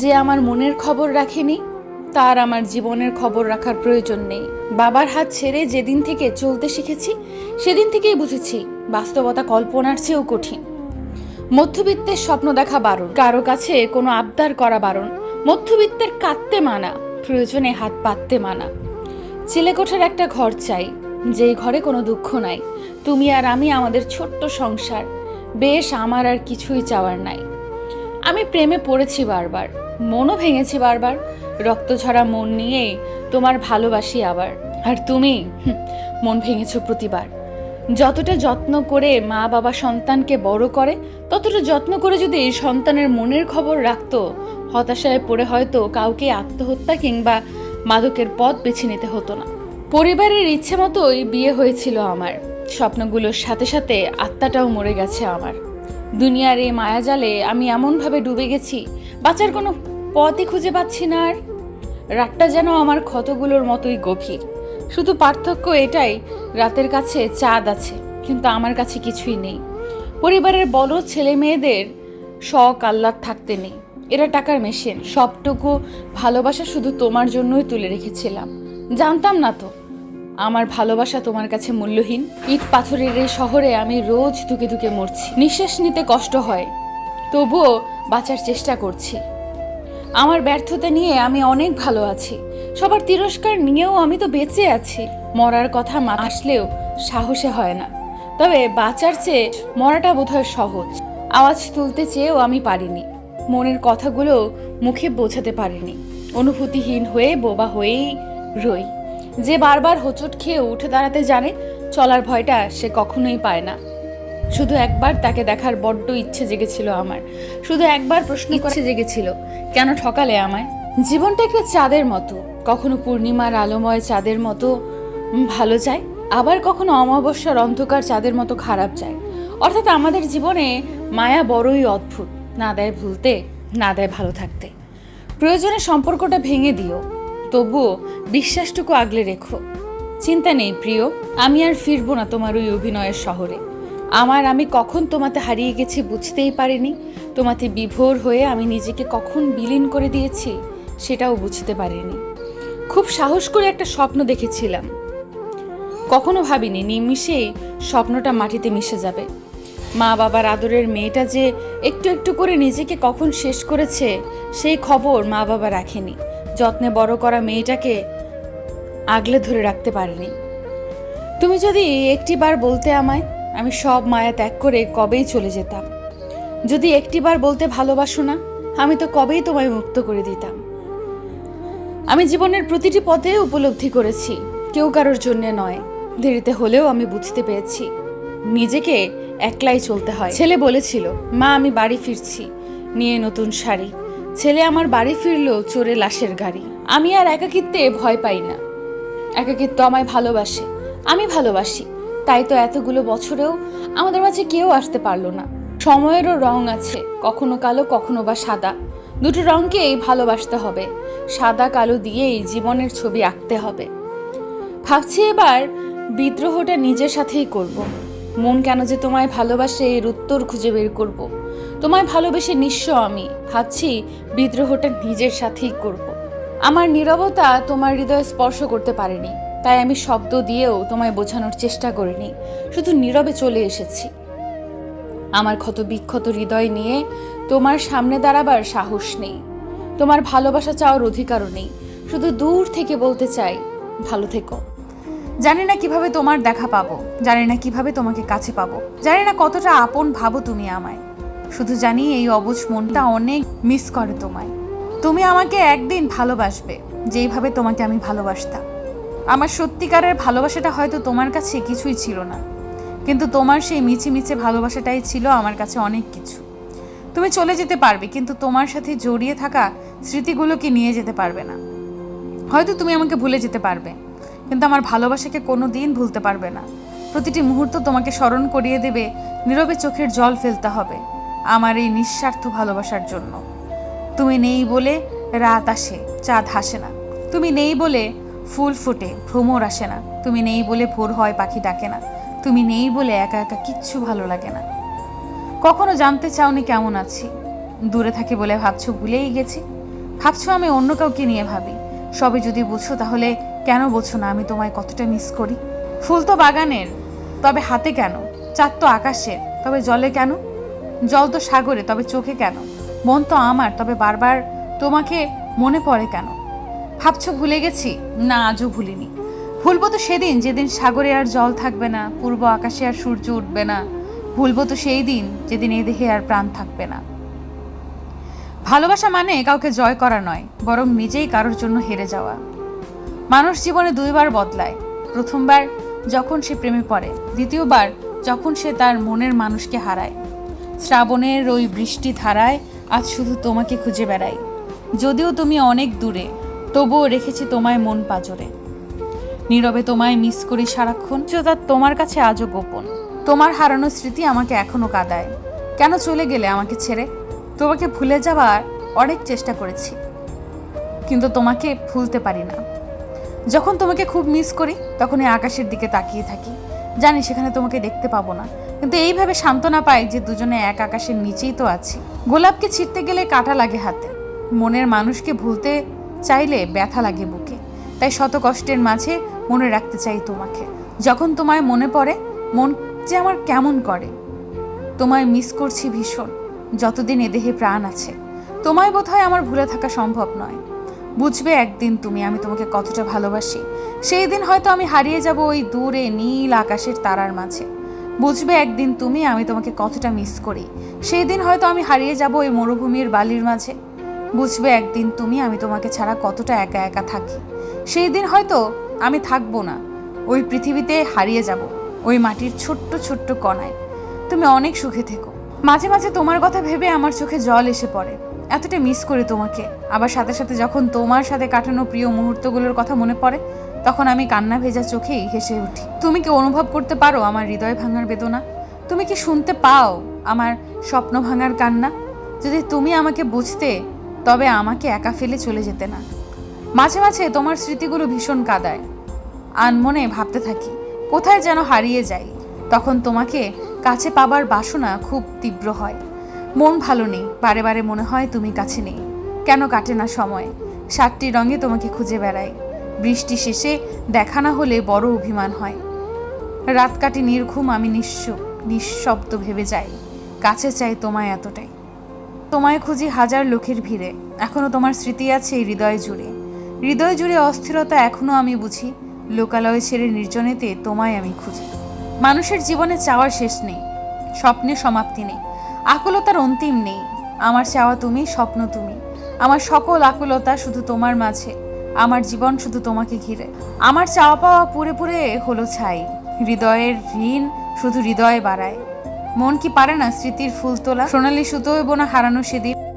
যে আমার মনের খবর রাখেনি, তার আমার জীবনের খবর রাখার প্রয়োজন নেই। বাবার হাত ছেড়ে যেদিন থেকে চলতে শিখেছি, সেদিন থেকেই বুঝেছি বাস্তবতা কল্পনার চেয়েও কঠিন। মধ্যবিত্তের স্বপ্ন দেখা বারণ, কারও কাছে কোনো আবদার করা বারণ, মধ্যবিত্তের কাঁদতে মানা, প্রয়োজনে হাত পাততে মানা। চিলেকোঠার একটা ঘর চাই, যেই ঘরে কোনো দুঃখ নাই। তুমি আর আমি, আমাদের ছোট্ট সংসার। বেশ, আমার আর কিছুই চাওয়ার নাই। আমি প্রেমে পড়েছি বারবার। মনও ভেঙেছে বারবার। রক্তঝরা মন নিয়ে তোমার ভালোবাসি আবার। আর তুমি মন ভেঙেছ প্রতিবার। যতটা যত্ন করে মা বাবা সন্তানকে বড় করে, ততটা যত্ন করে যদি এই সন্তানের মনের খবর রাখত, হতাশায় পড়ে হয়তো কাউকে আত্মহত্যা কিংবা মাদকের পথ বেছে নিতে হতো না। পরিবারের ইচ্ছে মতোই বিয়ে হয়েছিল আমার। স্বপ্নগুলোর সাথে সাথে আত্মাটাও মরে গেছে আমার। দুনিয়ার এই মায়াজালে আমি এমনভাবে ডুবে গেছি, বাঁচার কোনো পথই খুঁজে পাচ্ছি না আর। রাতটা যেন আমার ক্ষতগুলোর মতোই গভীর। শুধু পার্থক্য এটাই, রাতের কাছে চাঁদ আছে, কিন্তু আমার কাছে কিছুই নেই। পরিবারের বড় ছেলে মেয়েদের শখ, আহ্লাদ থাকতে নেই। এরা টাকার মেশিন, সবটুকু ভালোবাসা শুধু তোমার জন্যই তুলে রেখেছিলাম। জানতাম না তো, আমার ভালোবাসা তোমার কাছে মূল্যহীন। ইট পাথরের এই শহরে আমি রোজ ধুকে ধুকে মরছি। নিঃশ্বাস নিতে কষ্ট হয়, তবুও বাঁচার চেষ্টা করছি। আমার ব্যর্থতা নিয়ে আমি অনেক ভালো আছি। সবার তিরস্কার নিয়েও আমি তো বেঁচে আছি। মরার কথা মা আসলেও সাহসে হয় না। তবে বাঁচার চেয়ে মরাটা বোধহয় সহজ। আওয়াজ তুলতে চেয়েও আমি পারিনি। মনের কথাগুলো মুখে বোঝাতে পারিনি। অনুভূতিহীন হয়ে বোবা হয়েই রই। যে বারবার হোঁচট খেয়ে উঠে দাঁড়াতে জানে, চলার ভয়টা সে কখনোই পায় না। শুধু একবার তাকে দেখার বড্ড ইচ্ছে জেগেছিল আমার। শুধু একবার প্রশ্ন ইচ্ছে জেগেছিল। কেন ঠকালে আমায়? জীবনটা একটা চাঁদের মতো। কখনো পূর্ণিমার আলোময় চাঁদের মতো ভালো যায় আবার কখনো অমাবস্যার অন্ধকার চাঁদের মতো খারাপ যায়। অর্থাৎ আমাদের জীবনে মায়া বড়ই অদ্ভুত না দেয় ভুলতে না দেয় ভালো থাকতে। প্রয়োজনে সম্পর্কটা ভেঙে দিও তবুও বিশ্বাসটুকু আগলে রেখো। চিন্তা নেই প্রিয় আমি আর ফিরবো না তোমার ওই অভিনয়ের শহরে। আমার আমি কখন তোমাতে হারিয়ে গেছি বুঝতেই পারিনি। তোমাতে বিভোর হয়ে আমি নিজেকে কখন বিলীন করে দিয়েছি সেটাও বুঝতে পারিনি। খুব সাহস করে একটা স্বপ্ন দেখেছিলাম। কখনো ভাবিনি নিমিষেই স্বপ্নটা মাটিতে মিশে যাবে। মা বাবার আদরের মেয়েটা যে একটু একটু করে নিজেকে কখন শেষ করেছে, সেই খবর মা বাবা রাখেনি। যত্নে বড় করা মেয়েটাকে আগলে ধরে রাখতে পারেনি। তুমি যদি একটিবার বলতে আমায় আমি সব মায়া ত্যাগ করে কবেই চলে যেতাম। যদি একটিবার বলতে ভালোবাসো না, আমি তো কবেই তোমায় মুক্ত করে দিতাম। আমি জীবনের প্রতিটি পথে উপলব্ধি করেছি, কেউ কারোর জন্য নয়। দেরিতে হলেও আমি বুঝতে পেরেছি, নিজেকে একলাই চলতে হয়। ছেলে বলেছিল, মা, আমি বাড়ি ফিরছি, নিয়ে নতুন শাড়ি। ছেলে আমার বাড়ি ফিরলো চোরে লাশের গাড়ি। আমি আর একাকিত্বে ভয় পাই না। একাকিত্ব আমায় ভালোবাসে, আমি ভালোবাসি। তাই তো এতগুলো বছরেও আমাদের মাঝে কেউ আসতে পারল না সময়েরও রং আছে, কখনো কালো, কখনো বা সাদা দুটো রঙকেই ভালোবাসতে হবে, সাদা কালো দিয়েই জীবনের ছবি আঁকতে হবে ভাবছি এবার বিদ্রোহটা নিজের সাথেই করব। মন কেন যে তোমায় ভালোবাসে এর উত্তর খুঁজে বের করব। তোমায় ভালোবেসে নিঃস্ব আমি, ভাবছি বিদ্রোহটা নিজের সাথেই করব। আমার নীরবতা তোমার হৃদয়ে স্পর্শ করতে পারেনি তাই আমি শব্দ দিয়েও তোমায় বোঝানোর চেষ্টা করিনি, শুধু নীরবে চলে এসেছি। আমার ক্ষত বিক্ষত হৃদয় নিয়ে তোমার সামনে দাঁড়াবার সাহস নেই, তোমার ভালোবাসা চাওয়ার অধিকারও নেই, শুধু দূর থেকে বলতে চাই, ভালো থেকো। জানি না কীভাবে তোমার দেখা পাবো, জানি না কীভাবে তোমাকে কাছে পাবো, জানি না কতটা আপন ভাবো তুমি আমায়। শুধু জানি এই অবুঝ মনটা অনেক মিস করে তোমায়। তুমি আমাকে একদিন ভালোবাসবে, যেইভাবে তোমাকে আমি ভালোবাসতাম। আমার সত্যিকারের ভালোবাসাটা হয়তো তোমার কাছে কিছুই ছিল না। কিন্তু তোমার সেই মিছে মিছে ভালোবাসাটাই ছিল আমার কাছে অনেক কিছু। তুমি চলে যেতে পারবে, কিন্তু তোমার সাথে জড়িয়ে থাকা স্মৃতিগুলোকে নিয়ে যেতে পারবে না? হয়তো তুমি আমাকে ভুলে যেতে পারবে, কিন্তু আমার ভালোবাসাকে কোনো দিন ভুলতে পারবে না। প্রতিটি মুহূর্ত তোমাকে স্মরণ করিয়ে দেবে, নীরবে চোখের জল ফেলতে হবে আমার এই নিঃস্বার্থ ভালোবাসার জন্য। তুমি নেই বলে রাত আসে, চাঁদ হাসে না। তুমি নেই বলে ফুল ফোটে, ভ্রমর আসে না। তুমি নেই বলে ভোর হয়, পাখি ডাকে না। তুমি নেই বলে একা একা কিচ্ছু ভালো লাগে না। কখনো জানতে চাওনি কেমন আছি। দূরে থাকি বলে ভাবছ ভুলেই গেছি। ভাবছ আমি অন্য কাউকে নিয়ে ভাবি। সবে যদি বুঝো তাহলে কেন বোঝো না আমি তোমায় কতটা মিস করি? ফুল তো বাগানের, তবে হাতে কেন? চাঁদ তো আকাশের, তবে জলে কেন? জল তো সাগরে, তবে চোখে কেন? মন তো আমার, তবে বারবার তোমাকে মনে পড়ে কেন? ভাবছ ভুলে গেছি? না, আজও ভুলিনি। ভুলবো তো সেদিন, যেদিন সাগরে আর জল থাকবে না, পূর্ব আকাশে আর সূর্য উঠবে না। ভুলবো তো সেই দিন, যেদিন এই দেহে আর প্রাণ থাকবে না। ভালোবাসা মানে কাউকে জয় করা নয়, বরং নিজেই কারোর জন্য হেরে যাওয়া। মানুষ জীবনে দুইবার বদলায়। প্রথমবার যখন সে প্রেমে পড়ে, দ্বিতীয়বার যখন সে তার মনের মানুষকে হারায়। শ্রাবণের ওই বৃষ্টি ধারায় আজ শুধু তোমাকে খুঁজে বেড়াই। যদিও তুমি অনেক দূরে তবুও রেখেছি তোমায় মন পাজরে। নীরবে তোমায় মিস করি সারাক্ষণ। যা তোমার কাছে আজও গোপন। তোমার হারানো স্মৃতি আমাকে এখনও কাঁদায়। কেন চলে গেলে আমাকে ছেড়ে? তোমাকে ভুলে যাওয়ার অনেক চেষ্টা করেছি। কিন্তু তোমাকে ভুলতে পারি না। যখন তোমাকে খুব মিস করি তখন এই আকাশের দিকে তাকিয়ে থাকি। জানি সেখানে তোমাকে দেখতে পাবো না। কিন্তু এইভাবে সান্ত্বনা পাই যে দুজনে এক আকাশের নিচেই তো আছি। গোলাপকে ছিঁড়তে গেলে কাটা লাগে হাতে। মনের মানুষকে ভুলতে চাইলে ব্যথা লাগে বুকে। তাই শত কষ্টের মাঝে মনে রাখতে চাই তোমাকে। যখন তোমায় মনে পড়ে, মন যে আমার কেমন করে। তোমায় মিস করছি ভীষণ, যতদিন এ দেহে প্রাণ আছে। তোমায় বোধহয় আমার ভুলে থাকা সম্ভব নয়। বুঝবে একদিন তুমি আমি তোমাকে কতটা ভালোবাসি। সেই দিন হয়তো আমি হারিয়ে যাব ওই দূরে নীল আকাশের তারার মাঝে। বুঝবে একদিন তুমি আমি তোমাকে কতটা মিস করি। সেই দিন হয়তো আমি হারিয়ে যাব ওই মরুভূমির বালির মাঝে। বুঝবে একদিন তুমি আমি তোমাকে ছাড়া কতটা একা একা থাকি। সেই দিন হয়তো আমি থাকব না। ওই পৃথিবীতে হারিয়ে যাব, ওই মাটির ছোট্ট ছোট্ট কণায়। তুমি অনেক সুখে থেকো। মাঝে মাঝে তোমার কথা ভেবে আমার চোখে জল এসে পড়ে। এতটা মিস করি তোমাকে। আবার সাথে সাথে যখন তোমার সাথে কাটানো প্রিয় মুহূর্তগুলোর কথা মনে পড়ে, তখন আমি কান্না ভেজা চোখেই হেসে উঠি। তুমি কি অনুভব করতে পারো আমার হৃদয় ভাঙার বেদনা? তুমি কি শুনতে পাও আমার স্বপ্ন ভাঙার কান্না? যদি তুমি আমাকে বুঝতে তবে আমাকে একা ফেলে চলে যেতে না। মাঝে মাঝে তোমার স্মৃতিগুলো ভীষণ কাদায়। আনমনে ভাবতে থাকি, কোথায় যেন হারিয়ে যাই। তখন তোমাকে কাছে পাবার বাসনা খুব তীব্র হয়। মন ভালো নেই, বারে বারে মনে হয় তুমি কাছে নেই। কেন কাটে না সময়? সাতটি রঙে তোমাকে খুঁজে বেড়াই বৃষ্টি শেষে দেখা না হলে বড় অভিমান হয়। রাত কাটি নির্ঘুম আমি নিঃস্ব নিঃশব্দ ভেবে যাই। কাছে চাই তোমায় এতটাই। তোমায় খুঁজি হাজার লোকের ভিড়ে। এখনও তোমার স্মৃতি আছে এই হৃদয় জুড়ে। হৃদয় জুড়ে অস্থিরতা এখনও আমি বুঝি। লোকালয় ছেড়ে নির্জনেতে তোমায় আমি খুঁজি। মানুষের জীবনে চাওয়ার শেষ নেই, স্বপ্নে সমাপ্তি নেই। আকুলতার অন্তিম নেই, আমার চাওয়া তুমি, স্বপ্ন তুমি। আমার সকল আকুলতা শুধু তোমার মাঝে, আমার জীবন শুধু তোমাকে ঘিরে। আমার চাওয়া পাওয়া পুরে পুরে হলো ছাই। হৃদয়ের ঋণ শুধু হৃদয়ে বাড়ায়। মন কি পারে না স্মৃতির ফুল তোলা? সোনালি সুতো বোনা হারানো সেদিন।